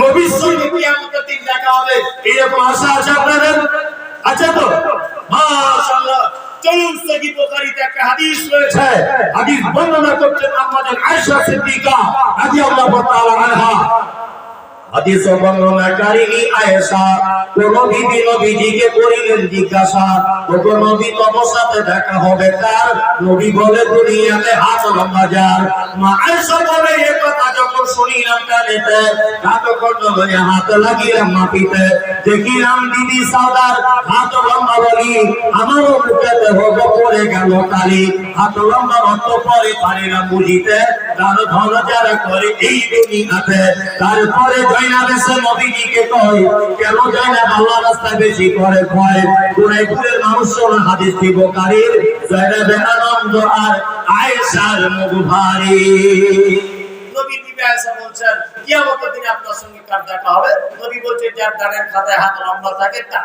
নবীর সঙ্গে কিয়ামতের দিন দেখা হবে। এরকম আশা আছে আপনাদের? আচ্ছা তো? মাশাআল্লাহ। চলুন সহি বুখারীতে একটা হাদিস রয়েছে। হাদিস বর্ণনা করছেন আমাদের আয়েশা সিদ্দিকা রাদিয়াল্লাহু তাআলা আনহা। হাদিস আয়েশা নবীজিকে করিলেন জিজ্ঞাসা, কোন নবী দেখা হবে কার? নবী বলে, দুনিয়াতে হাত লম্বা যার। মা আয়েশা বলে, এ কথা যখন শুনিলাম কানেতে হাত লাগিলাম মাপিতে দেখিলাম বিবি সাউদার হাত লম্বা বলি, আমারও মুখেতে হব পড়ে গেল কালি। হাত লম্বা পরে পারিলাম বুঝিতে, তার ধন যারা করে এই তারপরে জয়নাব এসে নবীজিকে কয়, কেন জয়নাব আল্লাহ রাস্তায় বেশি করে কয় কুরাইপুরের মানুষ শোনা হাদিস দিব কারির, জয়নাবে আনন্দ আর আয়েশার মুখ ভারী। নবী বিবি আয়েশা বলছেন, কিয়ামতের দিনে আপনার সঙ্গে কার দেখা হবে? নবী বলছেন, যার দাঁড়ের খাতায় হাত লম্বা থাকে, তা।